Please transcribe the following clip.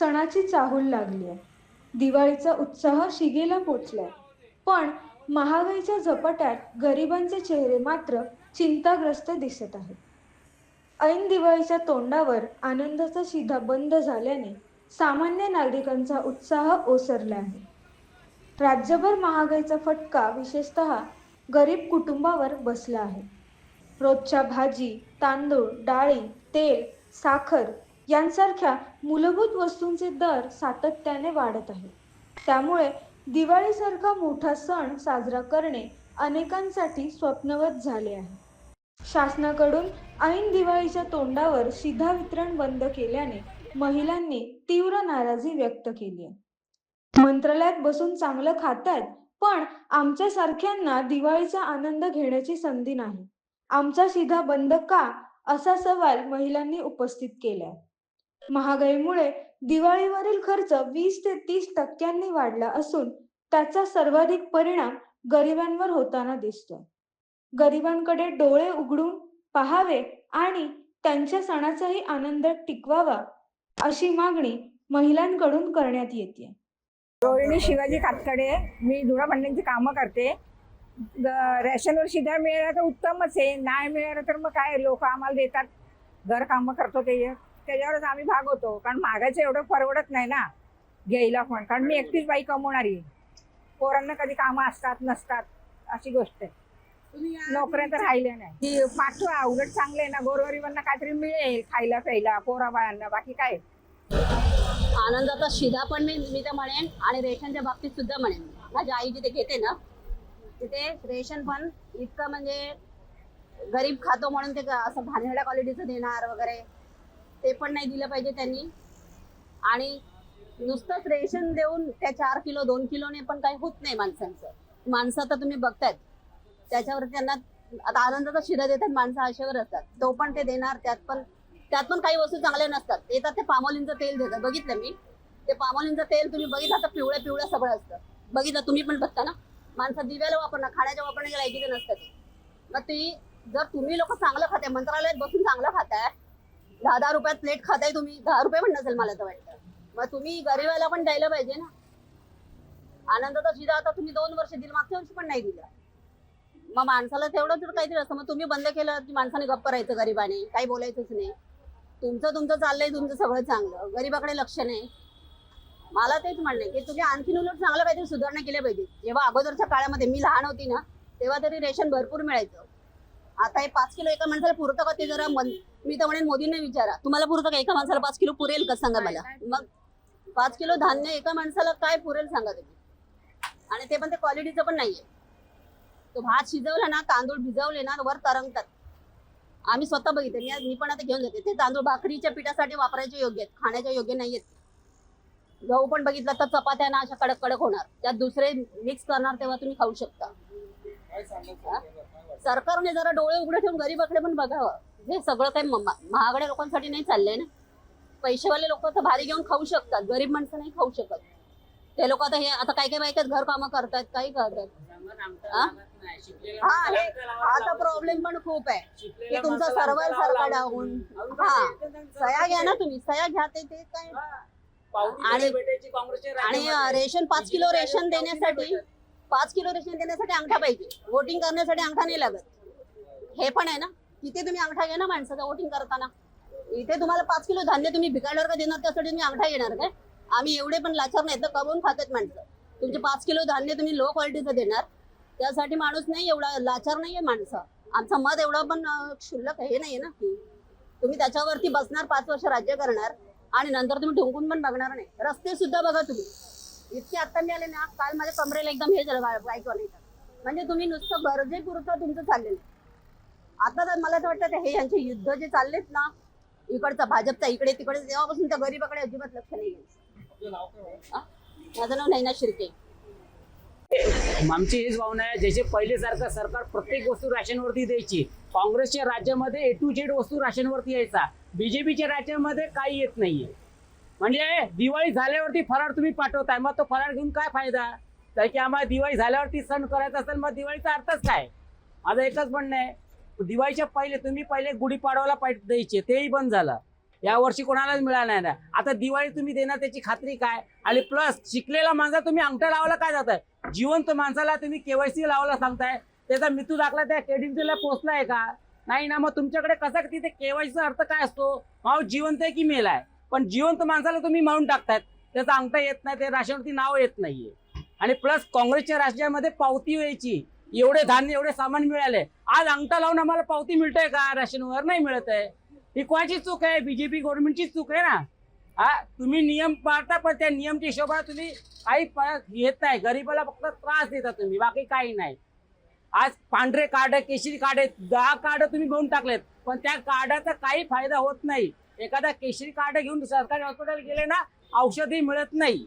सणाची चाहूल लागली आहे दिवाळीचा उत्साह शिगेला पोचलाय. पण महागाईच्या झपाट्यात गरिबांचे चेहरे मात्र चिंताग्रस्त दिसत आहेत. ऐन दिवाळीच्या तोंडावर आनंदाचा शिधा बंद झाल्याने सामान्य नागरिकांचा उत्साह ओसरला आहे. राज्यभर महागाईचा फटका विशेषतः गरीब कुटुंबावर बसला आहे. रोजच्या भाजी तांदूळ डाळी तेल साखर यांसारख्या मूलभूत वस्तूंचे दर सातत्याने वाढत आहेत त्यामुळे दिवाळीसारखा मोठा सण साजरा करणे अनेकांसाठी स्वप्नवत झाले आहे. शासनाकडून ऐन दिवाळीच्या तोंडावर शिधा वितरण बंद केल्याने महिलांनी तीव्र नाराजी व्यक्त केली आहे. मंत्रालयात बसून चांगलं खातायत पण आमच्या सारख्यांना दिवाळीचा आनंद घेण्याची संधी नाही. आमचा शिधा बंद का? असा सवाल महिलांनी उपस्थित केलाय. महागाईमुळे दिवाळीवरील खर्च वीस ते तीस टक्क्यांनी वाढला असून त्याचा सर्वाधिक परिणाम गरिबांवर होताना दिसतोय. गरिबांकडे डोळे उघडून पाहावे आणि त्यांच्या सणाचाही आनंद टिकवावा अशी मागणी महिलांकडून करण्यात येते. रोहिणी शिवाजी कातकडे मी धुळा भांड्यांची कामं करते. रॅशनवर रेशनवर शिधा मिळाला तर उत्तमच आहे. नाही मिळालं तर मग काय? लोक आम्हाला देतात. घर कामं करतो ते त्याच्यावरच आम्ही भागवतो कारण महागाचं एवढं परवडत नाही ना घ्यायला पण. कारण मी एकटीच बाई कमवणारी आहे. पोरांना कधी कामं असतात नसतात अशी गोष्ट आहे. नोकऱ्या तर राहिल्या नाही. पाठवा उलट चांगले आहे ना. गोरगरिबांना काहीतरी मिळेल खायला प्यायला पोरा बायांना बाकी काय? आनंदाचा शिधा पण मी मी तर म्हणेन. आणि रेशनच्या बाबतीत सुद्धा म्हणेन. माझी आई जिथे घेते ना तिथे रेशन पण इतकं म्हणजे गरीब खातो म्हणून ते क- असं घाणेरड्या क्वालिटीचं देणार वगैरे. ते पण नाही दिलं पाहिजे त्यांनी. आणि नुसतंच रेशन देऊन त्या चार किलो दोन किलोने पण काही होत नाही माणसांचं. माणसं तर तुम्ही बघतायत. त्याच्यावर त्यांना आता आनंदाचा शिरा देतात माणसं आशेवर असतात. तो पण ते देणार त्यात पण त्यात पण काही वस्तू चांगल्या नसतात. येतात ते पामोलींचं तेल देतात. बघितलं मी. ते पामोलींचं तेल तुम्ही बघितलं तर पिवळ्या पिवळ्या सगळं असतं. बघितलं तुम्ही पण बघता ना? माणसं दिव्याला वापरणं खाण्याच्या वापरण्याच्या लायकीचं नसतं ते. मग ती जर तुम्ही लोक चांगलं खाताय मंत्रालयात बसून चांगलं खाताय दहा दहा रुपयात प्लेट खाताय तुम्ही. दहा रुपये पण नसेल मला तर वाटतं. मग तुम्ही गरीबाला पण द्यायला पाहिजे ना. आनंदाचा शिधा आता तुम्ही दोन वर्ष दिली मागच्या वर्षी पण नाही दिला. मग माणसाला तेवढं तर काहीतरी असतं. मग तुम्ही बंद केलं की माणसाने गप्प राहायचं गरिबाने. काही बोलायचंच नाही. तुमचं तुमचं चाललंय तुमचं सगळं चांगलं. गरीबाकडे लक्ष नाही. मला तेच म्हणणं की तुम्ही आणखीन उलट चांगलं काहीतरी सुधारणा केल्या पाहिजे जेव्हा अगोदरच्या काळामध्ये मी लहान होती ना तेव्हा तरी रेशन भरपूर मिळायचं. आता हे पाच किलो एका माणसाला पुरतं का ते जरा मन मी तर म्हणेन मोदींना विचारा. तुम्हाला पुरतं का एका माणसाला पाच किलो पुरेल का? सांगा मला. मग पाच किलो धान्य एका माणसाला काय पुरेल सांगा तुम्ही. आणि ते पण ते क्वालिटीचं पण नाहीये. तो भात शिजवला ना तांदूळ भिजवले ना वर तरंगतात. आम्ही स्वतः बघितले. मी मी पण आता घेऊन जाते. ते तांदूळ भाकरीच्या पिठासाठी वापरायचे योग्य आहेत. खाण्याच्या योग्य नाही आहेत गहू पण बघितला तर चपात्या ना अशा कडक कडक होणार. त्यात दुसरे मिक्स करणार तेव्हा तुम्ही खाऊ शकता? सरकारने जरा डोळे उघडे ठेवून गरीबाकडे पण बघावं. हे सगळं काही महागड्या लोकांसाठी नाही चाललंय ना? पैसेवाले लोक तर भारी घेऊन खाऊ शकतात. गरीब माणसं नाही खाऊ शकत. ते लोक आता हे आता काय काय बायकात घर कामं करतात काही करतात. हा? हा हे हा प्रॉब्लेम पण खूप आहे. की तुमचा सर्व्हर सारखा डाऊन. हा. सया घ्या ना तुम्ही. सया घ्या ते काय? आणि- रेशन पाच किलो रेशन देण्यासाठी पाच किलो रेशन देण्यासाठी अंगठा पाहिजे. वोटिंग करण्यासाठी अंगठा नाही लागत. हे पण आहे ना? तिथे तुम्ही अंगठा घ्या ना माणसाचा वोटिंग करताना? इथे तुम्हाला पाच किलो धान्य तुम्ही भिकाडवर का देणार? त्यासाठी तुम्ही अंगठा घेणार काय? आम्ही एवढे पण लाचार नाही तर कमवून खातात माणसं. तुमचे पाच किलो धान्य तुम्ही लो क्वालिटीचं देणार. त्यासाठी माणूस नाही एवढा लाचार नाहीये माणसं. आमचं मत एवढं पण क्षुल्लक हे नाहीये ना तुम्ही त्याच्यावरती बसणार पाच वर्ष राज्य करणार आणि नंतर तुम्ही ढुंकून पण बघणार नाही. रस्ते सुद्धा बघा तुम्ही. इतके आत्ता मी आले ना काल माझ्या कमरेला एकदम हे झालं बाईक म्हणजे तुम्ही नुसतं गरजेपुरतं तुमचं चाललेलं. आता तर मला असं वाटतं हे यांचे युद्ध जे चाललेत ना इकडचा भाजपचा इकडे तिकडे तेव्हापासून त्या गरीबाकडे अजिबात लक्ष नाही द्यायचं. माझं नाव नैना शिर्के. आमची हीच भावना आहे जसे पहिलेसारखं सरकार प्रत्येक वस्तू राशनवरती द्यायची. काँग्रेसच्या राज्यामध्ये ए टू झेड वस्तू राशनवरती यायचा. बीजेपीच्या राज्यामध्ये काही येत नाहीये. म्हणजे दिवाळी झाल्यावरती फराळ तुम्ही पाठवताय मग तो फराळ घेऊन काय फायदा? तर की आम्हाला दिवाळी झाल्यावरती सण करायचा असेल मग दिवाळीचा अर्थच काय? माझं एकच म्हणणं आहे दिवाळीच्या पहिले तुम्ही पहिले गुढीपाडवाला पाठ द्यायचे तेही बंद झालं. या वर्षी कोणालाच मिळाला नाही. आता दिवाळी तुम्ही देणार त्याची खात्री काय? आणि प्लस शिकलेला माणसा तुम्ही अंगठा लावायला काय जाताय? जिवंत माणसाला तुम्ही केवायसी लावायला सांगताय. त्याचा मृत्यू दाखला त्या केडीला पोहोचलाय का? नाही ना मग तुमच्याकडे कसा तिथे केवायसीचा अर्थ काय असतो? माव जिवंत आहे की मेल आहे पण जिवंत माणसाला तुम्ही मारून टाकतायत. त्याचा अंगठा येत नाही ते राशनवरती नाव येत नाहीये. आणि प्लस काँग्रेसच्या राज्यामध्ये पावती व्हायची एवढे धान्य एवढे सामान मिळाले. आज अंगठा लावून आम्हाला पावती मिळतंय का? राशनवर नाही मिळत आहे ही कोणाची चूक आहे? बीजेपी गव्हर्नमेंटची चूक आहे ना? हा तुम्ही नियम पाळता पण त्या नियमच्या हिशोबाने तुम्ही काही घेत नाही. गरीबाला फक्त त्रास देता तुम्ही बाकी काही नाही. आज पांढरे कार्ड केशरी कार्ड आहेत दहा कार्ड तुम्ही घेऊन टाकलेत. पण त्या कार्डाचा काही फायदा होत नाही. एखादा केशरी कार्ड घेऊन सरकारी हॉस्पिटल गेले ना औषधही मिळत नाही.